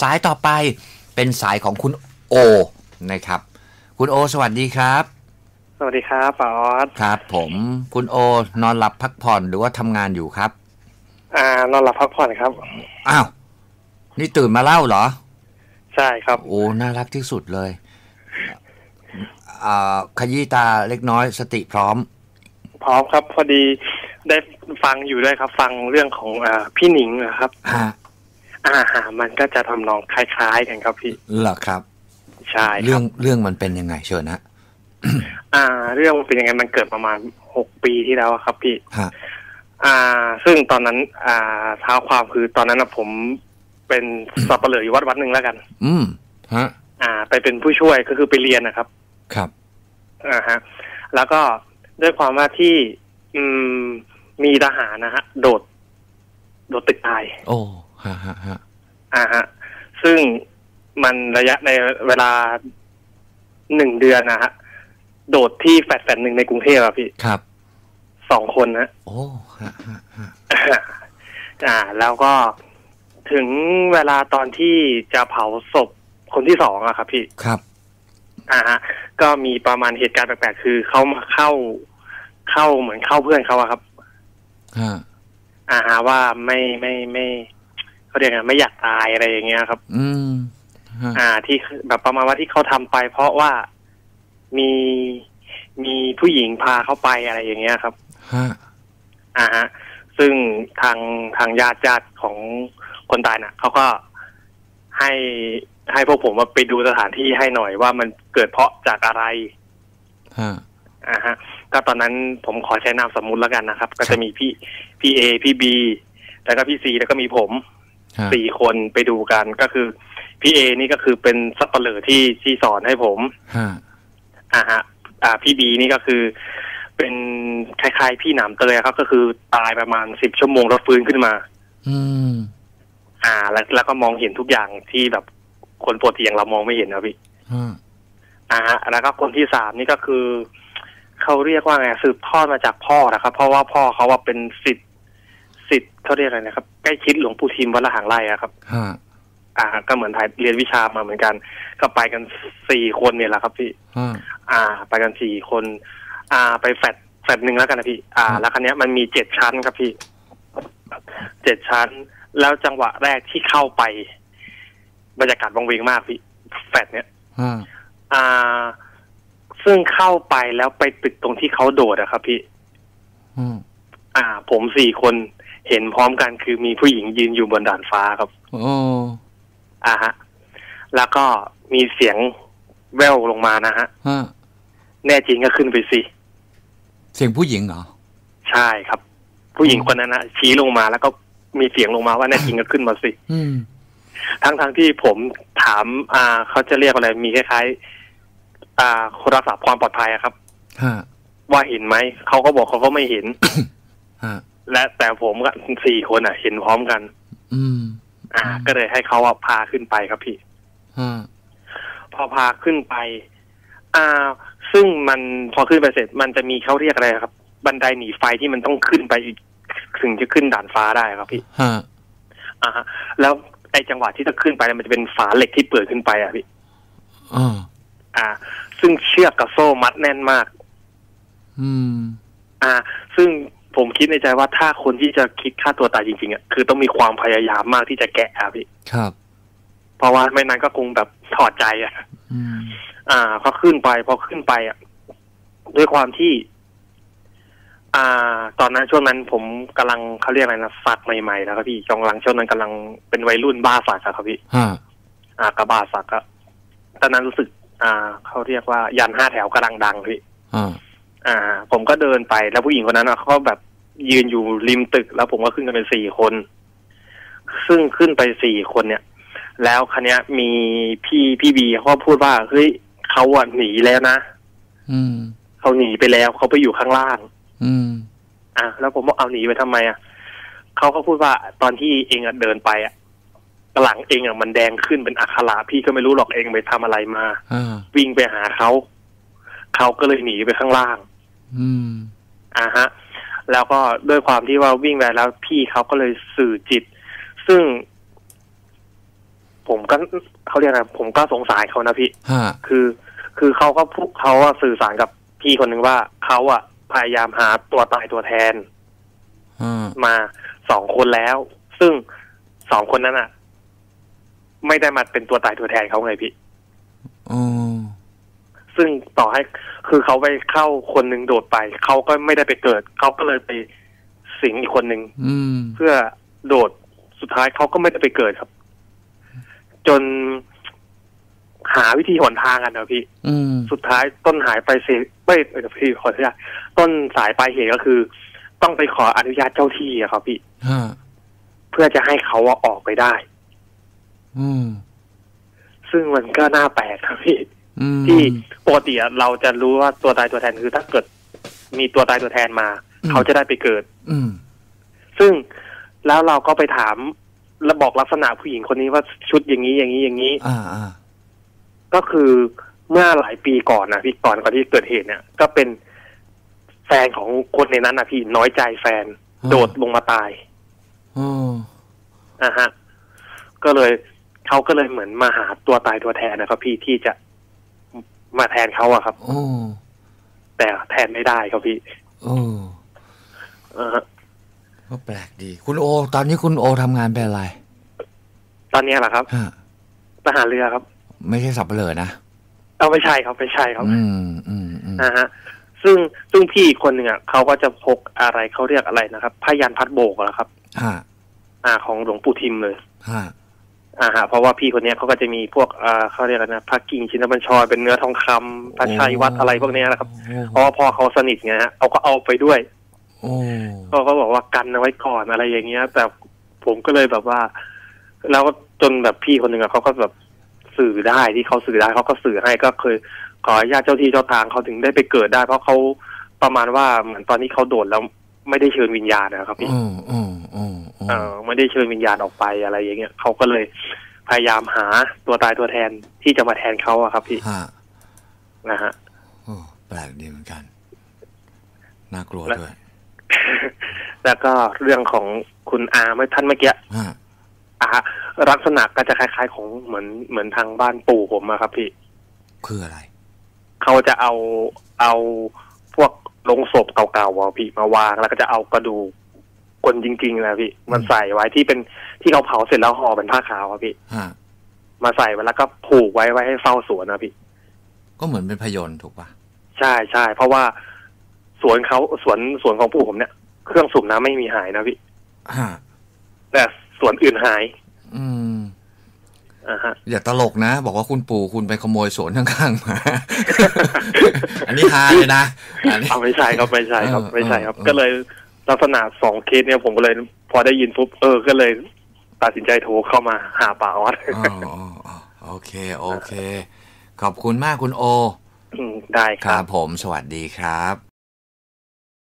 สายต่อไปเป็นสายของคุณโอนะครับ คุณโอ สวัสดีครับ สวัสดีครับป๋าออสครับ ผมคุณโอ นอนหลับพักผ่อนหรือว่าทำงานอยู่ครับ อ่านอนหลับพักผ่อนครับอ้าวนี่ตื่นมาเล่าเหรอ ใช่ครับ โอ้น่ารักที่สุดเลยอ่าขยี้ตาเล็กน้อยสติพร้อม พร้อมครับ พอดีได้ฟังอยู่ด้วยครับ ฟังเรื่องของอ่าพี่หนิงนะครับฮะ อาหารมันก็จะทำนองคล้ายๆกันครับพี่เหรอครับใช่คเรื่อรังบเรื่องมันเป็นยังไงเชิญนะอ่า เรื่องมันเป็นยังไงมันเกิดประมาณหกปีที่แล้วอะครับพี่ฮะอ่า ซึ่งตอนนั้น อ่าเท้าความคือตอนนั้นนะผมเป็นสับเปลืออยู่วัดวัดหนึ่งแล้วกัน อืมฮะ อ่า ไปเป็นผู้ช่วยก็คือไปเรียนนะครับ ครับอ่าฮะ แล้วก็ด้วยความว่าที่ อืม มีทหารนะฮะ โดด โดดตึกตาย โอ้ ฮะฮะฮะอ่าฮะซึ่งมันระยะในเวลาหนึ่งเดือนนะฮะ โดดที่แฟดแฟดหนึ่งในกรุงเทพอะพี่ ครับสองคนนะโอ้ฮะฮะฮะอ่า แล้วก็ถึงเวลาตอนที่จะเผาศพคนที่สองอะครับพี่ครับอ่าฮะ ก็มีประมาณเหตุการณ์แปลกๆ คือเขามาเข้าเข้าเหมือนเข้าเพื่อนเขาอะครับฮะอ่าฮะว่าไม่ไม่ไม่ เขาเรียกไงไม่อยากตายอะไรอย่างเงี้ยครับ อืมฮะอ่า ที่แบบประมาณว่าที่เขาทำไป เพราะว่ามีมีผู้หญิงพาเขาไปอะไรอย่างเงี้ยครับฮะอ่าฮะ ซึ่งทางทางญาติญาติของคนตายน่ะเขาก็ให้ให้พวกผมว่าไปดูสถานที่ให้หน่อยว่ามันเกิดเพราะจากอะไรฮะอ่าฮะ ก็ตอนนั้นผมขอใช้นามสมมุติแล้วกันนะครับ ก็จะมีพี่พี่เอพี่บีแล้วก็พี่ซีแล้วก็มีผมฮะ สี่คนไปดูกันก็คือพี่เอนี่ก็คือเป็นสับเปลือที่ที่สอนให้ผมฮะอ่าฮะ อ่า พี่บีนี่ก็คือ เป็นคล้ายๆพี่หนามเตยครับ ก็คือตายประมาณสิบชั่วโมงแล้วฟื้นขึ้นมา อืม อ่า แล้วแล้วก็มองเห็นทุกอย่างที่แบบคนปวดเตียางเรามองไม่เห็นนะพี่ฮะอ่าฮะแล้วก็คนที่สามนี่ก็คือเขาเรียกว่าไงสืบทอดมาจากพ่อนะครับ เพราะว่าพ่อเขาว่าเป็นสิทธิ์ สิทธิ์เขาเรียกอะไรนะครับ ใกล้ชิดหลวงปู่ทิมวัดละหางไร่อะครับฮะอ่า ก็เหมือนถ่ายเรียนวิชามาเหมือนกัน ก็ไปกันสี่คนเนี่ยแหละครับพี่ฮะอ่า ไปกันสี่คน อ่า ไปแฟดแฟดหนึ่งแล้วกันนะพี่ อ่าครับแล้วคันนี้ยมันมีเจ็ดชั้นครับพี่เจ็ดชั้น แล้วจังหวะแรกที่เข้าไป บรรยากาศวังเวงมากพี่แฟดเนี้ยฮะอ่า ซึ่งเข้าไปแล้วไปตึกตรงที่เขาโดดอะครับพี่อืมอ่า ผมสี่คน เห็นพร้อมกันคือมีผู้หญิงยืนอยู่บนด่านฟ้าครับโอ้อ่าฮะ แล้วก็มีเสียงแว่วลงมานะฮะฮะแน่จริงก็ขึ้นไปสิเสียงผู้หญิงเหรอใช่ครับ ผู้หญิงคนนั้นนะชี้ลงมาแล้วก็มีเสียงลงมาว่าแน่จริงก็ขึ้นมาสิอืมทั้งทั้งที่ผมถาม อ่าเขาจะเรียกอะไรมีคล้ายๆอ่าคนรักษาความปลอดภัยอะครับฮะว่าเห็นไหมเขาก็บอกเขาก็ไม่เห็นฮะ และแต่ผมกับสี่คนอะ เห็นพร้อมกัน อืม อ่าอืมก็เลยให้เขาอะพาขึ้นไปครับพี่ฮะพอพาขึ้นไป อ่า ซึ่งมันพอขึ้นไปเสร็จ มันจะมีเขาเรียกอะไรครับ บันไดหนีไฟที่มันต้องขึ้นไปอีกถึงจะขึ้นด่านฟ้าได้ครับพี่ฮะอ่าฮะแล้วไอ้จังหวะที่จะขึ้นไปมันจะเป็นฝาเหล็กที่เปิดขึ้นไปอะพี่อ่าอ่า ซึ่งเชือกกับโซ่มัดแน่นมาก อืม อ่า ซึ่ง ผมคิดในใจว่าถ้าคนที่จะคิดฆ่าตัวตายจริงๆอะคือต้องมีความพยายามมากที่จะแกะอะพี่ครับ เพราะว่าไม่นั้นก็คงแบบถอดใจอะอืมอ่าพอขึ้นไปพอขึ้นไปอะด้วยความที่ อ่า ตอนนั้นช่วงนั้น ผมกำลังเขาเรียกอะไรนะสักใหม่ๆนะครับพี่กำลังช่วงนั้นกำลังเป็นวัยรุ่นบ้าสักอะครับพี่ฮะอ่ากระบาสักอะตอนนั้นรู้สึก อ่าเขาเรียกว่า ยันห้าแถวกำลังดังพี่อ่า อ่า ผมก็เดินไปแล้วผู้หญิงคนนั้นอะเขาก็แบบยืนอยู่ริมตึก แล้วผมก็ขึ้นกันเป็นสี่คน ซึ่งขึ้นไปสี่คนเนี่ย แล้วคันนี้ยมีพี่พี่บีเขาก็พูดว่าเฮ้ยเขาอะหนีแล้วนะอืมเขาหนีไปแล้วเขาไปอยู่ข้างล่าง อืม อะแล้วผมบอกเอาหนีไปทำไมอะเขาก็พูดว่าตอนที่เองอะเดินไปอะหลังเองอะมันแดงขึ้นเป็นอักขระพี่ก็ไม่รู้หรอกเองไปทำอะไรมาอ่าวิ่งไปหาเขาเขาก็เลยหนีไปข้างล่าง อืมอ่าฮะ แล้วก็ด้วยความที่ว่าวิ่งไปแล้วพี่เขาก็เลยสื่อจิต ซึ่ง ผมก็เขาเรียกอะไรผมก็สงสารเขานะพี่ฮะคือ คือเขาก็พูดเขาอะสื่อสารกับพี่คนหนึ่งว่าเขาอะพยายามหาตัวตายตัวแทนฮะมาสองคนแล้ว ซึ่งสองคนนั้นอะไม่ได้มาเป็นตัวตายตัวแทนเขาไงพี่อ๋อ ซึ่งต่อให้คือเขาไปเข้าคนหนึ่งโดดไป เขาก็ไม่ได้ไปเกิด เขาก็เลยไปสิงอีกคนหนึ่งอืมเพื่อโดดสุดท้ายเขาก็ไม่ได้ไปเกิดครับ จนหาวิธีหนทางกันนะพี่อืมสุดท้ายต้นหายไปเสียไม่เดี๋ยวพี่ขออนุญาตต้นสายปลายเหตุก็คือ ต้องไปขออนุญาตเจ้าที่อะครับพี่ฮะเพื่อจะให้เขาอะออกไปได้ อืมซึ่งมันก็น่าแปลกครับพี่อืม ที่ปกติอะเราจะรู้ว่าตัวตายตัวแทนคือถ้าเกิด มีตัวตายตัวแทนมาอืมเขาจะได้ไปเกิด อืมซึ่งแล้วเราก็ไปถามแล้วบอกลักษณะผู้หญิงคนนี้ว่าชุดอย่างนี้อย่างนี้อย่างนี้อ่าอ่าก็คือเมื่อหลายปีก่อนนะพี่ก่อนก่อนที่เกิดเหตุเนี่ย ก็เป็นแฟนของคนในนั้นนะพี่น้อยใจแฟน โดดลงมาตายอ๋อนะฮะ ก็เลยเขาก็เลยเหมือนมาหาตัวตายตัวแทนนะครับพี่ที่จะ มาแทนเขาอะครับโอ้แต่แทนไม่ได้ครับพี่โอ้อ่าฮะก็แปลกดี คุณโอ ตอนนี้คุณโอทำงานเป็นอะไร ตอนนี้แหละครับฮะทหารเรือครับ ไม่ใช่สับเปลือนะเอาไม่ใช่ครับไม่ใช่ครับ อืมอืมอืมนะฮะซึ่งซึ่งพี่อีกคนหนึ่งอะเขาก็จะพกอะไรเขาเรียกอะไรนะครับพยันพัดโบกเหรอครับฮะอ่า ของหลวงปู่ทิมเลยฮะ อ่าฮะเพราะว่าพี่คนเนี้ยเขาก็จะมีพวกอ่าเขาเรียกอะไรนะพระกิ่งชินบัญชรเป็นเนื้อทองคำพระชัยวัดอะไรพวกเนี้ยนะครับเพราะว่าพอเขาสนิทไงฮะเอาก็เอาไปด้วยโอ้เขาก็บอกว่ากันเอาไว้ก่อนอะไรอย่างเงี้ย แต่ผมก็เลยแบบว่า แล้วจนแบบพี่คนหนึ่งอะเขาก็แบบสื่อได้ที่เขาสื่อได้เขาก็สื่อให้ก็เคยขออนุญาตเจ้าที่เจ้าทางเขาถึงได้ไปเกิดได้ เพราะเขาประมาณว่าเหมือนตอนนี้เขาโดดแล้ว ไม่ได้เชิญวิญญาณนะครับพี่อืมอืมอืมอืเอมอไม่ได้เชิญวิญญาณออกไปอะไรอย่างเงี้ยเขาก็เลยพยายามหาตัวตายตัวแทนที่จะมาแทนเขาอะครับพี่ฮะนะฮะโอ้แปลกดีเหมือนกัน น่ากลัวด้วย แล้วก็เรื่องของคุณอาเมื่อท่านเมื่อกี้ฮะอาลักษณะก็จะคล้าย ๆ ของเหมือนเหมือนทางบ้านปู่ผมอะครับพี่ คืออะไร เขาจะเอาเอาพวก ลงศพเก่าๆอะพี่มาวางแล้วก็จะเอากระดูกคนจริงๆนะพี่ มันใส่ไว้ที่เป็นที่เขาเผาเสร็จแล้วห่อเป็นผ้าขาวอะพี่ฮะมาใส่ไว้แล้วก็ผูกไว้ไว้ให้เฝ้าสวนนะพี่ ก็เหมือนเป็นพยนต์ถูกปะใช่ใช่เพราะว่าสวนเขาสวนสวนของปู่ผมเนี่ย เครื่องสูบน้ำไม่มีหายนะพี่ฮะแต่สวนอื่นหาย อืม อ่าฮะอย่าตลกนะ บอกว่าคุณปู่คุณไปขโมยสวนข้างๆมา อันนี้ฮาเลยนะอันนี้เอาไม่ใช่ครับไม่ใช่ครับเออไม่ใช่ครับเออก็เลยลักษณะสองเคสเนี่ยผมก็เลย พอได้ยินปุ๊บเออก็เลย ตัดสินใจโทรเข้ามาหาป่าออสอ๋ออ๋ออ๋อโอเค โอเค ขอบคุณมากคุณโออืมได้คครัรับบผมสวัสดีครับ